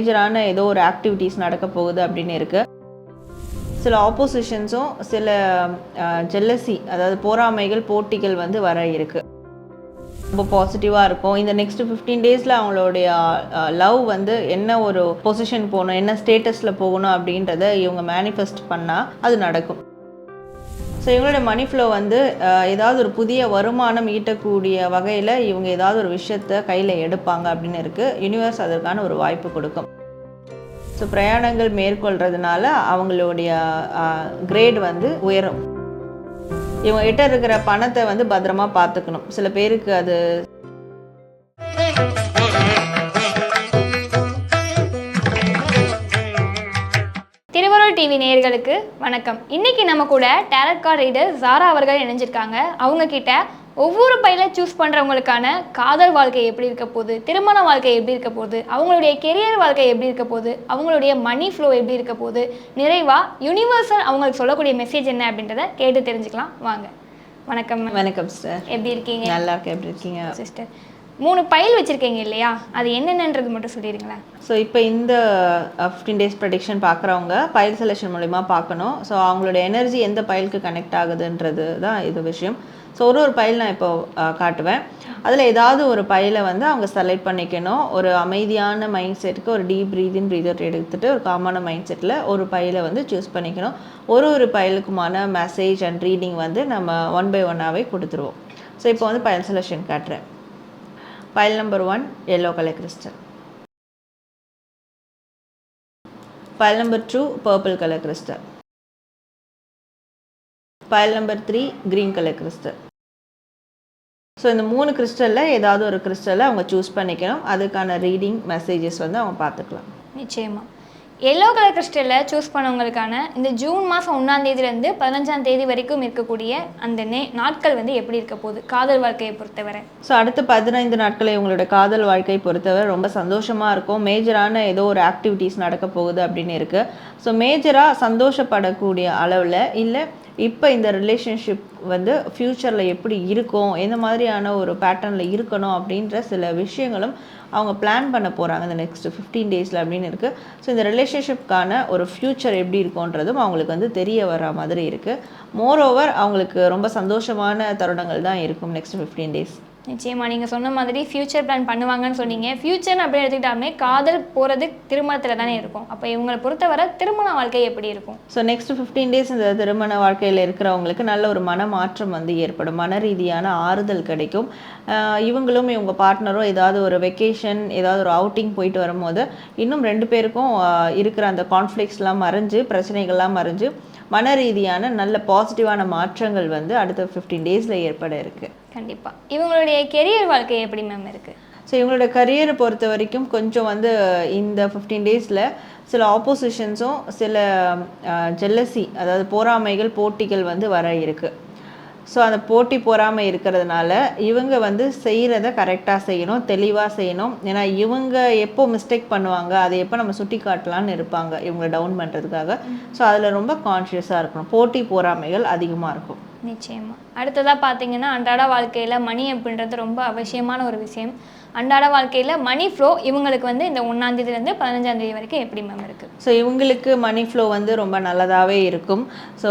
மேஜரான ஏதோ ஒரு ஆக்டிவிட்டீஸ் நடக்க போகுது அப்படின்னு இருக்குது சில ஆப்போசிஷன்ஸும் சில ஜெல்லசி அதாவது போராமைகள் போட்டிகள் வந்து வர இருக்குது ரொம்ப பாசிட்டிவாக இருக்கும். இந்த நெக்ஸ்ட் ஃபிஃப்டீன் டேஸில் அவங்களுடைய லவ் வந்து என்ன ஒரு பொசிஷன் போகணும் என்ன ஸ்டேட்டஸில் போகணும் அப்படின்றத இவங்க மேனிஃபெஸ்ட் பண்ணால் அது நடக்கும். ஸோ இவங்களுடைய மணி ஃப்ளோ வந்து ஏதாவது ஒரு புதிய வருமானம் ஈட்டக்கூடிய வகையில் இவங்க ஏதாவது ஒரு விஷயத்த கையில் எடுப்பாங்க அப்படின்னு இருக்குது யூனிவர்ஸ் அதற்கான ஒரு வாய்ப்பு கொடுக்கும். ஸோ பிரயாணங்கள் மேற்கொள்கிறதுனால அவங்களுடைய கிரேட் வந்து உயரும். இவங்க கிட்ட இருக்கிற பணத்தை வந்து பத்திரமா பார்த்துக்கணும். சில பேருக்கு அது டிவி நேயர்களுக்கு வணக்கம். இன்னைக்கு நம்ம கூட டேரட் கார்டு ரீடர் ஜாரா அவர்கள் இணைஞ்சிருக்காங்க. அவங்க கிட்ட ஒவ்வொரு பையில சூஸ் பண்றவங்களுக்கான காதல் வாழ்க்கை எப்படி இருக்க போகுது திருமண வாழ்க்கை எப்படி இருக்க போகுது அவங்களுடைய கெரியர் வாழ்க்கை எப்படி இருக்க போகுது அவங்களுடைய மணி ஃப்ளோ எப்படி இருக்க போகுது நிறைவா யுனிவர்சல் அவங்களுக்கு சொல்லக்கூடிய மெசேஜ் என்ன அப்படின்றத கேட்டு தெரிஞ்சுக்கலாம். வாங்க. வணக்கம். வணக்கம் சார் எப்படி இருக்கீங்க? நல்லா இருக்கேன். எப்படி இருக்கீங்க? சிஸ்டர் மூணு பயில் வச்சுருக்கீங்க இல்லையா? அது என்னென்னன்றது மட்டும் சொல்லிடுங்களேன். ஸோ இப்போ இந்த uh, ஃபிஃப்டீன் டேஸ் ப்ரடிக்ஷன் பார்க்குறவங்க பயல் செலெக்ஷன் மூலிமா பார்க்கணும் ஸோ அவங்களோட எனர்ஜி எந்த பயலுக்கு கனெக்ட் ஆகுதுன்றது தான் இது விஷயம். ஸோ ஒரு ஒரு பயில் நான் இப்போ uh, காட்டுவேன். அதில் ஏதாவது ஒரு பயிலை வந்து அவங்க செலக்ட் பண்ணிக்கணும். ஒரு அமைதியான மைண்ட் செட்டுக்கு ஒரு டீப் ப்ரீதின் ப்ரீத் அவுட் ஒரு காமான மைண்ட் செட்டில் ஒரு பயிலை வந்து சூஸ் பண்ணிக்கணும். ஒரு ஒரு பயலுக்குமான மெசேஜ் அண்ட் ரீடிங் வந்து நம்ம ஒன் பை ஒன்னாகவே கொடுத்துருவோம். ஸோ இப்போ வந்து பயல் செலெக்ஷன் காட்டுறேன். Pile number one yellow colour crystal Pile number 2 purple color crystal. Pile number 3 green color crystal. So இந்த மூணு கிறிஸ்டலில் ஏதாவது ஒரு கிறிஸ்டலை அவங்க சூஸ் பண்ணிக்கணும் அதுக்கான ரீடிங் மெசேஜஸ் வந்து அவங்க பார்த்துக்கலாம் நிச்சயமா எல்லோ கலர் கிறிஸ்டலில் சூஸ் பண்ணவங்களுக்கான இந்த ஜூன் மாதம் ஒன்றாம் தேதியிலேருந்து பதினஞ்சாம் தேதி வரைக்கும் இருக்கக்கூடிய அந்த நே நாட்கள் வந்து எப்படி இருக்க போகுது? காதல் வாழ்க்கையை பொறுத்தவரை. ஸோ அடுத்த பதினைந்து நாட்களை உங்களோட காதல் வாழ்க்கை பொறுத்தவரை ரொம்ப சந்தோஷமாக இருக்கும். மேஜரான ஏதோ ஒரு ஆக்டிவிட்டீஸ் நடக்க போகுது அப்படின்னு இருக்குது ஸோ மேஜராக சந்தோஷப்படக்கூடிய அளவில் இல்லை இப்போ இந்த ரிலேஷன்ஷிப் வந்து ஃப்யூச்சரில் எப்படி இருக்கும்? எந்த மாதிரியான ஒரு பேட்டர்னில் இருக்கணும்? அப்படின்ற சில விஷயங்களும் அவங்க பிளான் பண்ண போகிறாங்க இந்த நெக்ஸ்ட் ஃபிஃப்டீன் டேஸில் அப்படின்னு இருக்குது ஸோ இந்த ரிலேஷன்ஷிப்க்கான ஒரு ஃப்யூச்சர் எப்படி இருக்கும்ன்றதும் அவங்களுக்கு வந்து தெரிய வர மாதிரி இருக்குது மோரோவர் அவங்களுக்கு ரொம்ப சந்தோஷமான தருணங்கள் தான் இருக்கும் நெக்ஸ்ட் ஃபிஃப்டீன் டேஸ் நிச்சயமா நீங்கள் சொன்ன மாதிரி ஃப்யூச்சர் பிளான் பண்ணுவாங்கன்னு சொன்னீங்க. ஃப்யூச்சர்னு அப்படி எடுத்துக்கிட்டாலுமே காதல் போகிறது திருமணத்தில் தானே இருக்கும். அப்போ இவங்களை பொறுத்தவரை திருமண வாழ்க்கை எப்படி இருக்கும்? ஸோ நெக்ஸ்ட் ஃபிஃப்டீன் டேஸ் இந்த திருமண வாழ்க்கையில் இருக்கிறவங்களுக்கு நல்ல ஒரு மன மாற்றம் வந்து ஏற்படும். மன ரீதியான ஆறுதல் கிடைக்கும். இவங்களும் இவங்க பார்ட்னரும் ஏதாவது ஒரு வெக்கேஷன் ஏதாவது ஒரு அவுட்டிங் போயிட்டு வரும்போது இன்னும் ரெண்டு பேருக்கும் இருக்கிற அந்த கான்ஃப்ளிக்ஸ்லாம் மறைஞ்சு பிரச்சனைகள்லாம் மறைஞ்சு மன ரீதியான நல்ல பாசிட்டிவான மாற்றங்கள் வந்து அடுத்த ஃபிஃப்டீன் டேஸில் ஏற்பட இருக்குது கண்டிப்பாக இவங்களுடைய கெரியர் வாழ்க்கை எப்படி மேம் இருக்குது ஸோ இவங்களோட கரியரை பொறுத்த வரைக்கும் கொஞ்சம் வந்து இந்த ஃபிஃப்டீன் டேஸில் சில ஆப்போசிஷன்ஸும் சில ஜெல்லசி அதாவது போராமைகள் போட்டிகள் வந்து வர இருக்குது ஸோ அந்த போட்டி பொறாமை இருக்கிறதுனால இவங்க வந்து செய்கிறத கரெக்டாக செய்யணும் தெளிவாக செய்யணும். ஏன்னா இவங்க எப்போ மிஸ்டேக் பண்ணுவாங்க அதை எப்போ நம்ம சுட்டி காட்டலான்னு இருப்பாங்க. இவங்களை டவுன் பண்ணுறதுக்காக ஸோ அதில் ரொம்ப கான்ஷியஸாக இருக்கணும். போட்டி பொறாமைகள் அதிகமாக இருக்கும். நிச்சயமாக அடுத்ததாக பார்த்தீங்கன்னா அன்றாட வாழ்க்கையில் மணி அப்படின்றது ரொம்ப அவசியமான ஒரு விஷயம். அன்றாட வாழ்க்கையில் மணி ஃப்ளோ இவங்களுக்கு வந்து இந்த ஒன்றாந்தேதியிலேருந்து பதினஞ்சாந்தேதி பதினஞ்சாம் தேதி வரைக்கும் எப்படி மேம் இருக்குது ஸோ இவங்களுக்கு மணி ஃப்ளோ வந்து ரொம்ப நல்லதாகவே இருக்கும். ஸோ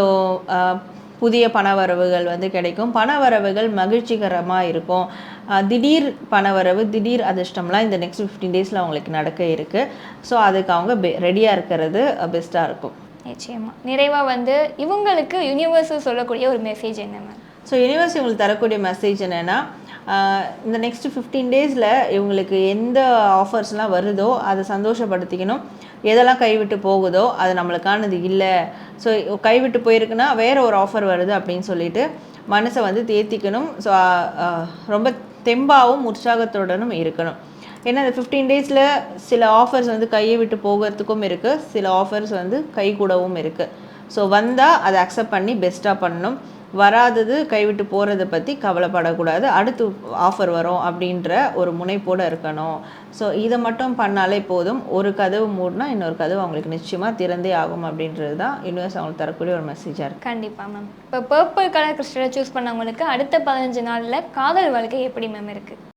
புதிய பணவரவுகள் வந்து கிடைக்கும். பணவரவுகள் மகிழ்ச்சிகரமாக இருக்கும். திடீர் பணவரவு திடீர் அதிர்ஷ்டம்லாம் இந்த நெக்ஸ்ட் ஃபிஃப்டீன் டேஸில் அவங்களுக்கு நடக்க இருக்குது ஸோ அதுக்கு அவங்க ரெடியாக இருக்கிறது பெஸ்ட்டாக இருக்கும். நிச்சயமாக நிறைவாக வந்து இவங்களுக்கு யூனிவர்சல் சொல்லக்கூடிய ஒரு மெசேஜ் என்ன மேம் ஸோ யூனிவர்ஸ் இவங்களுக்கு தரக்கூடிய மெசேஜ் என்னென்னா இந்த நெக்ஸ்ட் ஃபிஃப்டீன் டேஸில் இவங்களுக்கு எந்த ஆஃபர்ஸ்லாம் வருதோ அதை சந்தோஷப்படுத்திக்கணும். எதெல்லாம் கைவிட்டு போகுதோ அது நம்மளுக்கானது இல்லை. ஸோ கைவிட்டு போயிருக்குன்னா வேற ஒரு ஆஃபர் வருது அப்படின்னு சொல்லிட்டு மனசை வந்து தேர்த்திக்கணும் ஸோ ரொம்ப தெம்பாவும் உற்சாகத்துடனும் இருக்கணும். ஏன்னா இந்த ஃபிஃப்டீன் டேஸில் சில ஆஃபர்ஸ் வந்து கையை விட்டு போகிறதுக்கும் இருக்குது சில ஆஃபர்ஸ் வந்து கை கூடவும் இருக்குது ஸோ வந்தால் அதை அக்செப்ட் பண்ணி பெஸ்ட்டாக பண்ணணும். வராதது கைவிட்டு போகிறத பற்றி கவலைப்படக்கூடாது. அடுத்து ஆஃபர் வரும் அப்படின்ற ஒரு முனைப்போடு இருக்கணும். ஸோ இதை மட்டும் பண்ணாலே போதும். ஒரு கதவு மூடினா இன்னொரு கதவு அவங்களுக்கு நிச்சயமாக திறந்தே ஆகும் அப்படின்றது தான் யூனிவர்ஸ் அவங்களுக்கு தரக்கூடிய ஒரு மெசேஜாக இருக்குது கண்டிப்பாக மேம் இப்போ பர்பிள் கலர் கிறிஸ்டலை சூஸ் பண்ணவங்களுக்கு அடுத்த பதினஞ்சு நாளில் காதல் வாழ்க்கை எப்படி மேம் இருக்குது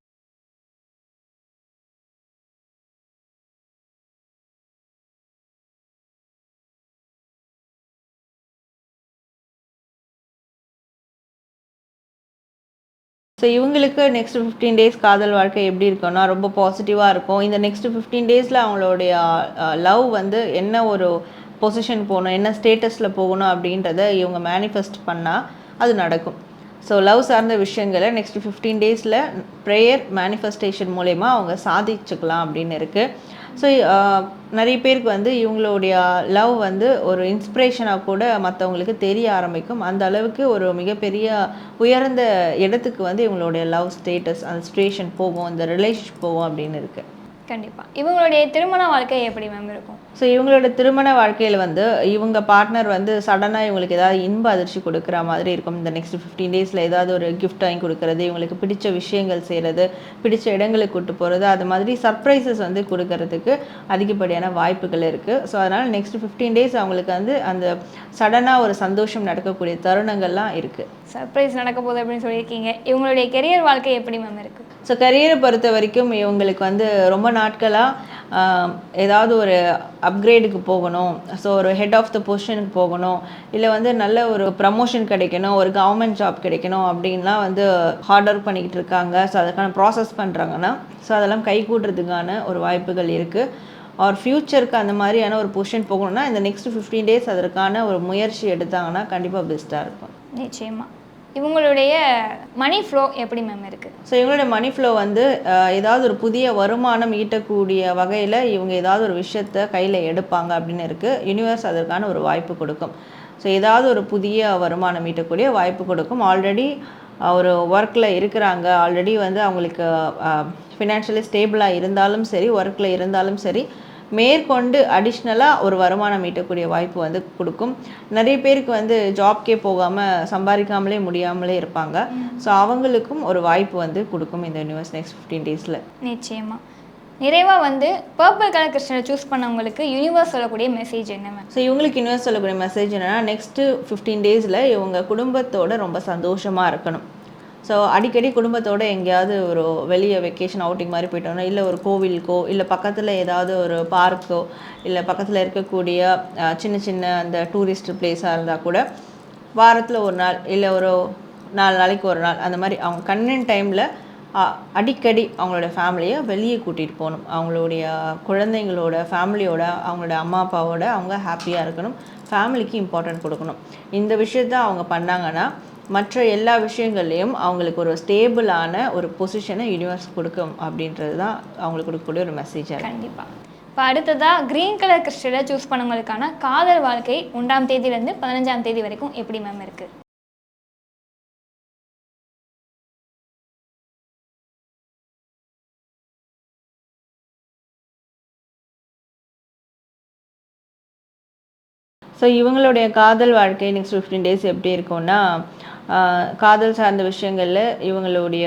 ஸோ இவங்களுக்கு நெக்ஸ்ட் ஃபிஃப்டீன் டேஸ் காதல் வாழ்க்கை எப்படி இருக்கும்னா ரொம்ப பாசிட்டிவாக இருக்கும். இந்த நெக்ஸ்ட் ஃபிஃப்டீன் டேஸில் அவங்களுடைய லவ் வந்து என்ன ஒரு பொசிஷன் போகணும் என்ன ஸ்டேட்டஸில் போகணும் அப்படின்றத இவங்க மேனிஃபெஸ்ட் பண்ணால் அது நடக்கும். ஸோ லவ் சார்ந்த விஷயங்களை நெக்ஸ்ட் ஃபிஃப்டீன் டேஸில் ப்ரேயர் மேனிஃபெஸ்டேஷன் மூலயமா அவங்க சாதிச்சுக்கலாம் அப்படின்னு இருக்குது ஸோ நிறைய பேருக்கு வந்து இவங்களுடைய லவ் வந்து ஒரு இன்ஸ்பிரேஷனாக கூட மற்றவங்களுக்கு தெரிய ஆரம்பிக்கும். அந்த அளவுக்கு ஒரு மிகப்பெரிய உயர்ந்த இடத்துக்கு வந்து இவங்களுடைய லவ் ஸ்டேட்டஸ் அந்த சுச்சுவேஷன் போகும் இந்த ரிலேஷன்ஷிப் போகும் அப்படின்னு இருக்குது கண்டிப்பாக இவங்களுடைய திருமண வாழ்க்கை எப்படி மேம் இருக்கும்? ஸோ இவங்களோட திருமண வாழ்க்கையில் வந்து இவங்க பார்ட்னர் வந்து சடனாக இவங்களுக்கு ஏதாவது இன்ப அதிர்ச்சி கொடுக்குற மாதிரி இருக்கும். இந்த நெக்ஸ்ட் ஃபிஃப்டீன் டேஸில் ஏதாவது ஒரு கிஃப்ட் வாங்கி கொடுக்குறது இவங்களுக்கு பிடிச்ச விஷயங்கள் செய்கிறது பிடிச்ச இடங்களுக்கு கூட்டு போகிறது அது மாதிரி சர்ப்ரைசஸ் வந்து கொடுக்கறதுக்கு அதிகப்படியான வாய்ப்புகள் இருக்குது ஸோ அதனால் நெக்ஸ்ட் ஃபிஃப்டீன் டேஸ் அவங்களுக்கு வந்து அந்த சடனாக ஒரு சந்தோஷம் நடக்கக்கூடிய தருணங்கள்லாம் இருக்குது சர்ப்ரைஸ் நடக்க போகுது அப்படின்னு சொல்லியிருக்கீங்க. இவங்களுடைய கெரியர் வாழ்க்கை எப்படி மேம் இருக்கு? ஸோ கரியரை பொறுத்த வரைக்கும் இவங்களுக்கு வந்து ரொம்ப நாட்களாக ஏதாவது ஒரு அப்கிரேடுக்கு போகணும். ஸோ ஒரு ஹெட் ஆஃப் த பொசிஷனுக்கு போகணும். இல்லை வந்து நல்ல ஒரு ப்ரமோஷன் கிடைக்கணும். ஒரு கவர்மெண்ட் ஜாப் கிடைக்கணும் அப்படின்லாம் வந்து ஹார்ட் ஒர்க் பண்ணிக்கிட்டு இருக்காங்க. ஸோ அதுக்கான ப்ராசஸ் பண்ணுறாங்கன்னா ஸோ அதெல்லாம் கை கூட்டுறதுக்கான ஒரு வாய்ப்புகள் இருக்குது அவர் ஃப்யூச்சருக்கு அந்த மாதிரியான ஒரு பொசிஷன் போகணும்னா இந்த நெக்ஸ்ட் ஃபிஃப்டீன் டேஸ் அதற்கான ஒரு முயற்சி எடுத்தாங்கன்னா கண்டிப்பாக பெஸ்ட்டாக இருக்கும். நிச்சயமா. இவங்களுடைய மணி ஃப்ளோ எப்படி மேம் இருக்குது ஸோ இவங்களுடைய மணி ஃப்ளோ வந்து ஏதாவது ஒரு புதிய வருமானம் ஈட்டக்கூடிய வகையில் இவங்க ஏதாவது ஒரு விஷயத்த கையில் எடுப்பாங்க அப்படின்னு இருக்குது யூனிவர்ஸ் அதற்கான ஒரு வாய்ப்பு கொடுக்கும். ஸோ ஏதாவது ஒரு புதிய வருமானம் ஈட்டக்கூடிய வாய்ப்பு கொடுக்கும். ஆல்ரெடி ஒரு ஒர்க்கில் இருக்கிறாங்க. ஆல்ரெடி வந்து அவங்களுக்கு ஃபினான்ஷியலி ஸ்டேபிளாக இருந்தாலும் சரி ஒர்க்கில் இருந்தாலும் சரி மேற்கொண்டு அடிஷ்னலாக ஒரு வருமானம் ஈட்டக்கூடிய வாய்ப்பு வந்து கொடுக்கும். நிறைய பேருக்கு வந்து ஜாப்க்கே போகாமல் சம்பாதிக்காமலே முடியாமலே இருப்பாங்க. ஸோ அவங்களுக்கும் ஒரு வாய்ப்பு வந்து கொடுக்கும் இந்த யூனிவர்ஸ் நெக்ஸ்ட் ஃபிஃப்டீன் டேஸில் நிச்சயமா. நிறைவா வந்து பர்பிள் கலர் கிறிஸ்டனை சூஸ் பண்ணவங்களுக்கு யூனிவர்ஸ் சொல்லக்கூடிய மெசேஜ் என்ன மேம் ஸோ இவங்களுக்கு யூனிவர்ஸ் சொல்லக்கூடிய மெசேஜ் என்னென்னா நெக்ஸ்ட்டு ஃபிஃப்டீன் டேஸில் இவங்க குடும்பத்தோட ரொம்ப சந்தோஷமாக இருக்கணும். ஸோ அடிக்கடி குடும்பத்தோடு எங்கேயாவது ஒரு வெளியே வெக்கேஷன் அவுட்டிங் மாதிரி போயிட்டோம்னா இல்லை ஒரு கோவிலுக்கோ இல்லை பக்கத்தில் ஏதாவது ஒரு பார்க்கோ இல்லை பக்கத்தில் இருக்கக்கூடிய சின்ன சின்ன அந்த டூரிஸ்ட் பிளேஸாக இருந்தால் கூட வாரத்தில் ஒரு நாள் இல்லை ஒரு நாலு நாளைக்கு ஒரு நாள் அந்த மாதிரி அவங்க கண்ணன் டைமில் அடிக்கடி அவங்களோட ஃபேமிலியை வெளியே கூட்டிகிட்டு போகணும். அவங்களுடைய குழந்தைங்களோட ஃபேமிலியோட அவங்களோட அம்மா அப்பாவோட அவங்க ஹாப்பியாக இருக்கணும். ஃபேமிலிக்கு இம்பார்ட்டன்ட் கொடுக்கணும். இந்த விஷயத்த அவங்க பண்ணாங்கன்னா மற்ற எல்லா விஷயங்கள்லையும் அவங்களுக்கு ஒரு ஸ்டேபிளான ஒரு பொசிஷனை யூனிவர்ஸ் கொடுக்கும் அப்படின்றது தான் அவங்களுக்கு கொடுக்கக்கூடிய ஒரு மெசேஜாக இருக்குது கண்டிப்பா. இப்போ அடுத்ததா கிரீன் கலர் கிறிஸ்டலை சூஸ் பண்ணவங்களுக்கான காதல் வாழ்க்கை ஒன்றாம் தேதியிலேருந்து பதினஞ்சாம் தேதி வரைக்கும் எப்படி மேம் இருக்கு? ஸோ இவங்களுடைய காதல் வாழ்க்கை நெக்ஸ்ட் ஃபிஃப்டீன் டேஸ் எப்படி இருக்கும்னா காதல் சார்ந்த விஷயங்களில் இவங்களுடைய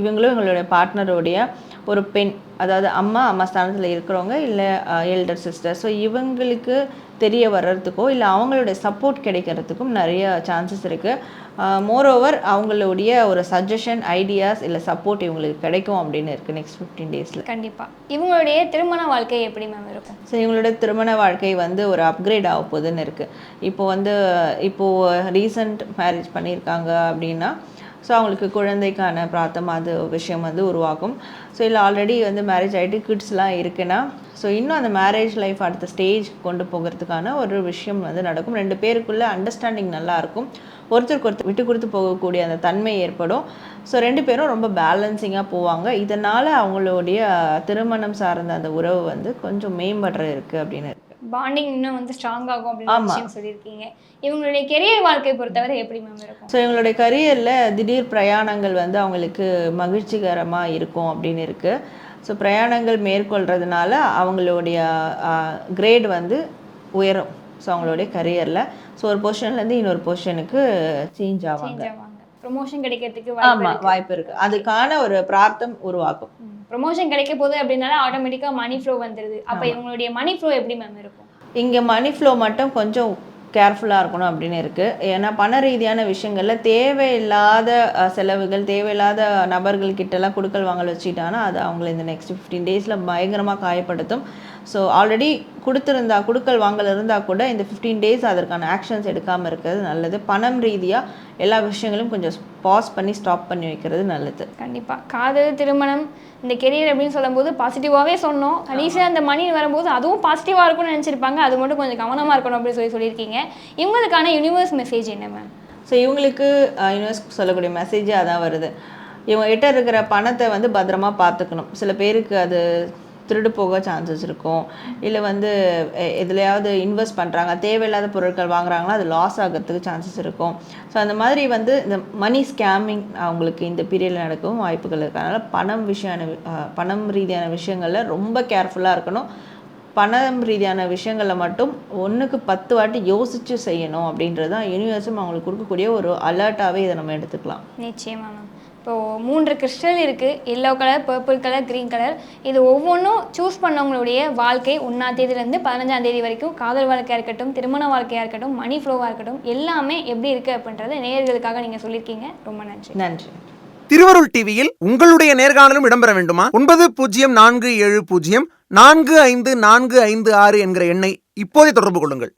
இவங்களும் இவங்களுடைய பார்ட்னருடைய ஒரு பெண். அதாவது அம்மா அம்மா ஸ்தானத்தில் இருக்கிறவங்க இல்லை எல்டர் சிஸ்டர் ஸோ இவங்களுக்கு தெரிய வர்றதுக்கோ இல்லை அவங்களுடைய சப்போர்ட் கிடைக்கிறதுக்கும் நிறைய சான்சஸ் இருக்குது மோரோவர் அவங்களுடைய ஒரு சஜஷன் ஐடியாஸ் இல்லை சப்போர்ட் இவங்களுக்கு கிடைக்கும் அப்படின்னு இருக்குது நெக்ஸ்ட் ஃபிஃப்டீன் டேஸில் கண்டிப்பா. இவங்களுடைய திருமண வாழ்க்கை எப்படி மேம் இருக்கும்? ஸோ இவங்களோட திருமண வாழ்க்கை வந்து ஒரு அப்கிரேட் ஆக போகுதுன்னு இருக்குது இப்போ வந்து இப்போது ரீசன்ட் மேரேஜ் பண்ணியிருக்காங்க அப்படின்னா ஸோ அவங்களுக்கு குழந்தைக்கான பிரார்த்தமாக அது விஷயம் வந்து உருவாகும். ஸோ இல்லை ஆல்ரெடி வந்து மேரேஜ் ஆகிட்டு கிட்ஸ்லாம் இருக்குன்னா ஸோ இன்னும் அந்த மேரேஜ் லைஃப் அடுத்த ஸ்டேஜ் கொண்டு போகிறதுக்கான ஒரு விஷயம் வந்து நடக்கும். ரெண்டு பேருக்குள்ளே அண்டர்ஸ்டாண்டிங் நல்லாயிருக்கும் ஒருத்தருக்கு ஒருத்தர் விட்டு கொடுத்து போகக்கூடிய அந்த தன்மை ஏற்படும். ஸோ ரெண்டு பேரும் ரொம்ப பேலன்சிங்காக போவாங்க. இதனால் அவங்களுடைய திருமணம் சார்ந்த அந்த உறவு வந்து கொஞ்சம் மேம்படுற இருக்குது அப்படின்னு பாண்டிங் இன்னும் வந்து ஸ்ட்ராங் ஆகும் அப்படின்னு சொல்லியிருக்கீங்க. இவங்களுடைய கெரியர் வாழ்க்கை பொறுத்தவரை எப்படி மேம் இருக்கும்? ஸோ இவங்களுடைய கரியரில் திடீர் பிரயாணங்கள் வந்து அவங்களுக்கு மகிழ்ச்சிகரமாக இருக்கும் அப்படின்னு இருக்குது ஸோ பிரயாணங்கள் மேற்கொள்கிறதுனால அவங்களுடைய கிரேட் வந்து உயரும். ஸோ அவங்களுடைய கரியரில் ஸோ ஒரு பொசிஷன்லேருந்து இன்னொரு பொசிஷனுக்கு சேஞ்ச் ஆவாங்க. ப்ரொமோஷன் கிடைக்கிறதுக்கு வாய்ப்பு ஆமாம் வாய்ப்பு இருக்குது அதுக்கான ஒரு பிரார்த்தம் உருவாக்கும் ப்ரொமோஷன் கிடைக்க போகுது அப்படின்னால ஆட்டோமேட்டிக்கா மணி ஃப்ளோ வந்துருது. அப்ப இவங்களுடைய மணி ஃப்ளோ எப்படி மேம் இருக்கும்? இங்கே மணி ஃப்ளோ மட்டும் கொஞ்சம் கேர்ஃபுல்லாக இருக்கணும் அப்படின்னு இருக்குது ஏன்னா பண ரீதியான விஷயங்களில் தேவையில்லாத செலவுகள் தேவையில்லாத நபர்கள் கிட்டலாம் கொடுக்கல் வாங்கல் வச்சுக்கிட்டாங்கன்னா அது அவங்கள இந்த நெக்ஸ்ட் ஃபிஃப்டீன் டேஸில் பயங்கரமாக காயப்படுத்தும். ஸோ ஆல்ரெடி கொடுத்துருந்தா கொடுக்கல் வாங்கல் இருந்தால் கூட இந்த ஃபிஃப்டீன் டேஸ் அதற்கான ஆக்ஷன்ஸ் எடுக்காமல் இருக்கிறது நல்லது. பணம் ரீதியாக எல்லா விஷயங்களும் கொஞ்சம் பாஸ் பண்ணி ஸ்டாப் பண்ணி வைக்கிறது நல்லது. கண்டிப்பாக காதல் திருமணம் இந்த கெரியர் அப்படின்னு சொல்லும்போது பாசிட்டிவாகவே சொன்னோம். கடைசியாக அந்த மணி வரும்போது அதுவும் பாசிட்டிவாக இருக்கும்னு நினச்சிருப்பாங்க. அது மட்டும் கொஞ்சம் கவனமாக இருக்கணும் அப்படின்னு சொல்லி சொல்லியிருக்கீங்க. இவங்களுக்கான யூனிவர்ஸ் மெசேஜ் என்ன மேம் ஸோ இவங்களுக்கு யூனிவர்ஸ் சொல்லக்கூடிய மெசேஜே அதான் வருது. இவங்க கிட்ட இருக்கிற பணத்தை வந்து பத்திரமா பார்த்துக்கணும். சில பேருக்கு அது திருடு போக சான்சஸ் இருக்கும். இல்லை வந்து எதுலையாவது இன்வெஸ்ட் பண்ணுறாங்க தேவையில்லாத பொருட்கள் வாங்குறாங்களா அது லாஸ் ஆகிறதுக்கு சான்சஸ் இருக்கும். ஸோ அந்த மாதிரி வந்து இந்த மணி ஸ்கேமிங் அவங்களுக்கு இந்த பீரியடில் நடக்கவும் வாய்ப்புகள் இருக்கு. அதனால் பணம் விஷயான பணம் ரீதியான விஷயங்களில் ரொம்ப கேர்ஃபுல்லாக இருக்கணும். பணம் ரீதியான விஷயங்களில் மட்டும் ஒன்றுக்கு பத்து வாட்டி யோசித்து செய்யணும் அப்படின்றது தான் யூனிவர்ஸும் அவங்களுக்கு கொடுக்கக்கூடிய ஒரு அலர்ட்டாகவே இதை நம்ம எடுத்துக்கலாம். நிச்சயமாக இப்போது மூன்று கிறிஸ்டல் இருக்குது yellow colour purple colour green colour இது ஒவ்வொன்றும் சூஸ் பண்ணவங்களுடைய வாழ்க்கை ஒன்றாம் தேதியிலேருந்து பதினஞ்சாம் தேதி வரைக்கும் காதல் வாழ்க்கையாக இருக்கட்டும் திருமண வாழ்க்கையாக இருக்கட்டும் மணி ஃப்ளோவாக இருக்கட்டும் எல்லாமே எப்படி இருக்குது அப்படின்றத நேயர்களுக்காக நீங்கள் சொல்லியிருக்கீங்க. ரொம்ப நன்றி. நன்றி. திருவருள் டிவியில் உங்களுடைய நேர்காணலும் இடம்பெற வேண்டுமா? ஒன்பது பூஜ்ஜியம் நான்கு ஏழு பூஜ்ஜியம் நான்கு ஐந்து நான்கு ஐந்து ஆறு என்கிற எண்ணை இப்போதே தொடர்பு கொள்ளுங்கள்.